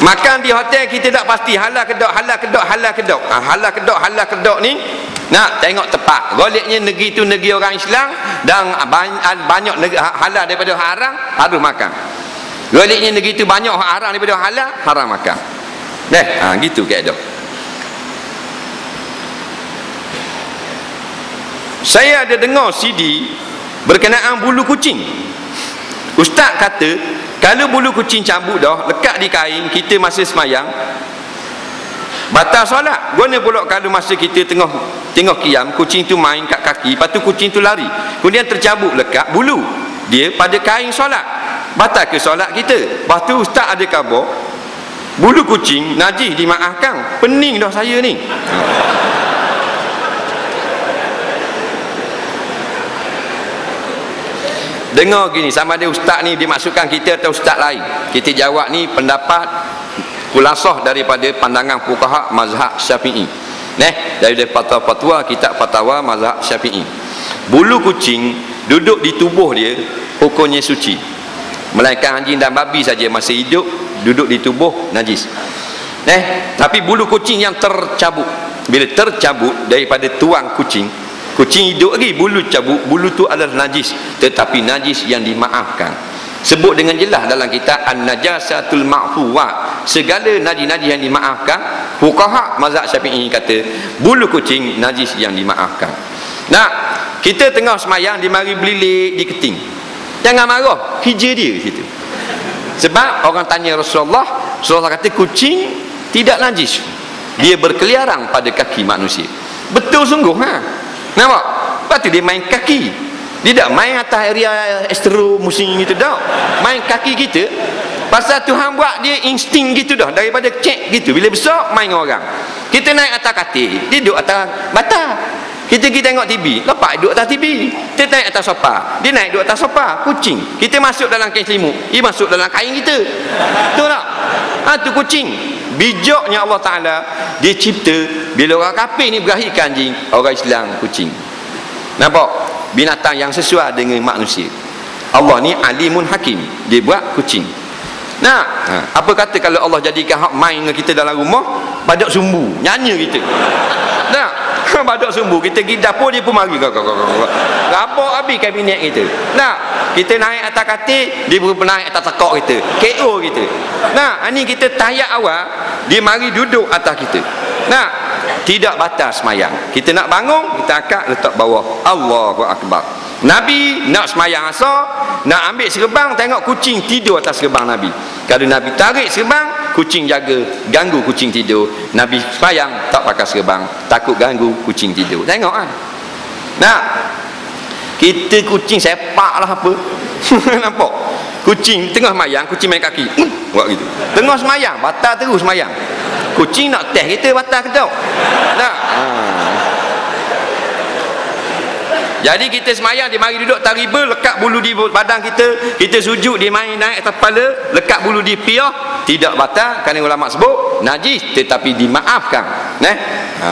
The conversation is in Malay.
makan di hotel kita tak pasti. Halal kedok halal kedok halal kedok. Ha, halal kedok halal kedok ni nak tengok tepat. Goliknya negeri tu negeri orang Islam dan banyak negeri, ha, halal daripada haram harus makan. Goliknya negeri tu banyak haram daripada halal haram makan. Deh, ha, gitu kaedah saya ada dengar CD berkenaan bulu kucing. Ustaz kata kalau bulu kucing cabut dah lekat di kain kita masih semayang batal solat. Guna pula kalau masa kita tengah tengah kiam kucing tu main kat kaki lepas tu kucing tu lari. Kemudian tercabut lekat bulu. Dia pada kain solat. Batal ke solat kita? Lepas tu ustaz ada khabar bulu kucing najis dimaafkan pening dah saya ni dengar gini sama ada ustaz ni dimasukkan kita atau ustaz lain. Kita jawab ni pendapat kulasah daripada pandangan fukaha mazhab syafi'i. Neh dari fatwa-fatwa kitab fatwa mazhab syafi'i. Bulu kucing duduk di tubuh dia hukumnya suci. Melainkan anjing dan babi saja masih hidup duduk di tubuh najis. Neh tapi bulu kucing yang tercabut. Bila tercabut daripada tuang kucing kucing hidup lagi bulu cabut bulu tu adalah najis. Tetapi najis yang dimaafkan. Sebut dengan jelas dalam kitab an-najasatul ma'fuwa. Segala najis-najis yang dimaafkan fuqaha mazhab syafi'i kata bulu kucing najis yang dimaafkan. Nah kita tengah semayang di mari belilik di keting. Jangan marah hijau dia situ. Sebab orang tanya Rasulullah Rasulullah kata kucing tidak najis. Dia berkeliaran pada kaki manusia. Betul sungguh ha Nampak? Tu dia main kaki. Dia tak main atas area estero musim gitu dah. Main kaki kita. Pasal Tuhan buat dia insting gitu dah. Daripada cek gitu. Bila besar, main orang. Kita naik atas katil. Dia duduk atas bata. Kita pergi tengok TV. Lepas duduk atas TV. Kita naik atas sopa. Dia naik duduk atas sopa. Kucing. Kita masuk dalam kain selimut. Dia masuk dalam kain kita. Betul tak? Ha, tu kucing. Bijaknya Allah Ta'ala. Dia cipta bila orang kafir ni berakhirkan anjing orang Islam kucing nampak binatang yang sesuai dengan manusia Allah ni alimun hakim dia buat kucing nah ha. apa kata kalau Allah jadikan hak main dengan kita dalam rumah badak sumbu nyanyi kita badak sumbu kita pergi dapur dia pun mari. Rabak habis kabinet kita. Nah kita naik atas katil dia pun naik atas tekok kita. KO kita. Nah ini kita tayak awal dia mari duduk atas kita. Nah tidak batas semayang. Kita nak bangun kita akak letak bawah. Allahu Akbar. Nabi nak semayang asal nak ambil serban tengok kucing tidur atas serban Nabi. Kalau Nabi tarik serban kucing jaga ganggu kucing tidur. Nabi semayang tak pakai serban. Takut ganggu kucing tidur. Tengok kan nah kita kucing sepak lah apa. Nampak? Kucing tengah semayang kucing main kaki. Hmm, buat gitu. Tengah semayang batal terus semayang. Kucing nak teh kita batal ke tak tak ha. jadi kita semayang dia mari duduk tariba lekat bulu di badan kita. Kita sujud dia main naik atas kepala lekat bulu di piah tidak batal kerana ulama sebut najis tetapi dimaafkan eh ha.